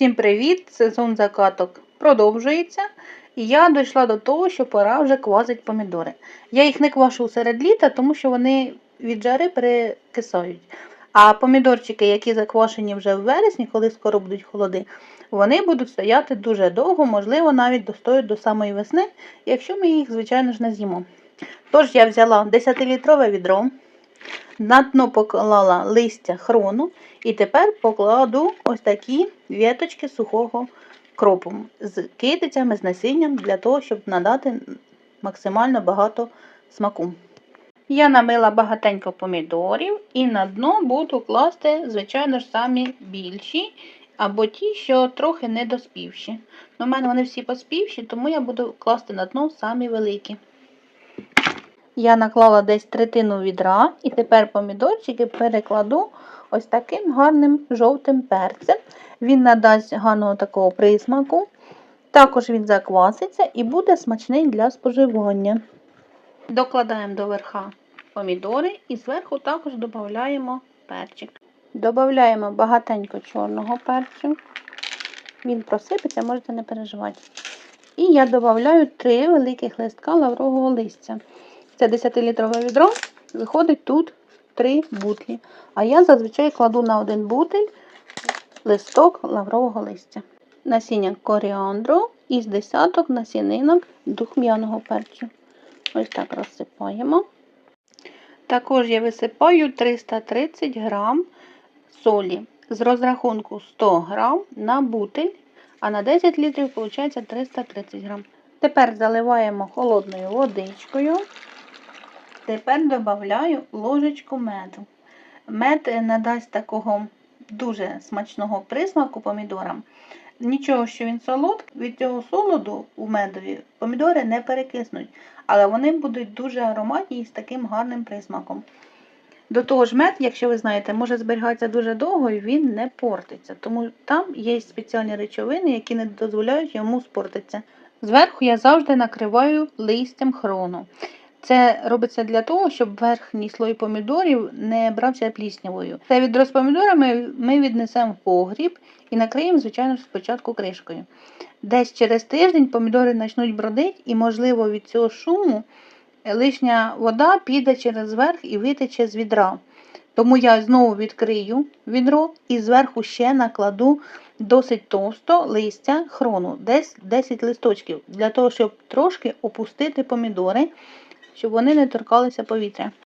Всім привіт! Сезон закаток продовжується. І я дійшла до того, що пора вже квасити помідори. Я їх не квашу серед літа, тому що вони від жари перекисають. А помідорчики, які заквашені вже в вересні, коли скоро будуть холоди, вони будуть стояти дуже довго, можливо, навіть достоять до самої весни, якщо ми їх, звичайно ж, не з'їмо. Тож я взяла 10-літрове відро, на дно поклала листя хрону і тепер покладу ось такі віточки сухого кропу з китицями, з насінням для того, щоб надати максимально багато смаку. Я намила багатенько помідорів і на дно буду класти, звичайно ж, самі більші або ті, що трохи недоспівші. У мене вони всі поспівші, тому я буду класти на дно самі великі. Я наклала десь третину відра і тепер помідорчики перекладу ось таким гарним жовтим перцем. Він надасть гарного такого присмаку. Також він закваситься і буде смачний для споживання. Докладаємо до верха помідори і зверху також додаємо перчик. Додаємо багатенько чорного перцю. Він просипеться, можете не переживати. І я додаю 3 великих листка лаврового листя. Це 10-літрове відро, виходить тут 3 бутлі. А я зазвичай кладу на один бутиль листок лаврового листя. Насіння коріандру і з десяток насінинок духм'яного перцю. Ось так розсипаємо. Також я висипаю 330 грам солі з розрахунку 100 грам на бутиль, а на 10 літрів виходить 330 грам. Тепер заливаємо холодною водичкою. Тепер додаю ложечку меду. Мед надасть такого дуже смачного присмаку помідорам. Нічого, що він солодкий, від цього солоду у медові помідори не перекиснуть, але вони будуть дуже ароматні і з таким гарним присмаком. До того ж, мед, якщо ви знаєте, може зберігатися дуже довго і він не портиться. Тому там є спеціальні речовини, які не дозволяють йому спортитися. Зверху я завжди накриваю листям хрону. Це робиться для того, щоб верхній слой помідорів не брався пліснявою. Це відро з помідорами ми віднесемо в погріб і накриємо, звичайно, спочатку кришкою. Десь через тиждень помідори почнуть бродити, і, можливо, від цього шуму лишня вода піде через верх і витече з відра. Тому я знову відкрию відро і зверху ще накладу досить товсто листя хрону, десь 10 листочків, для того, щоб трошки опустити помідори щоб вони не торкалися повітря.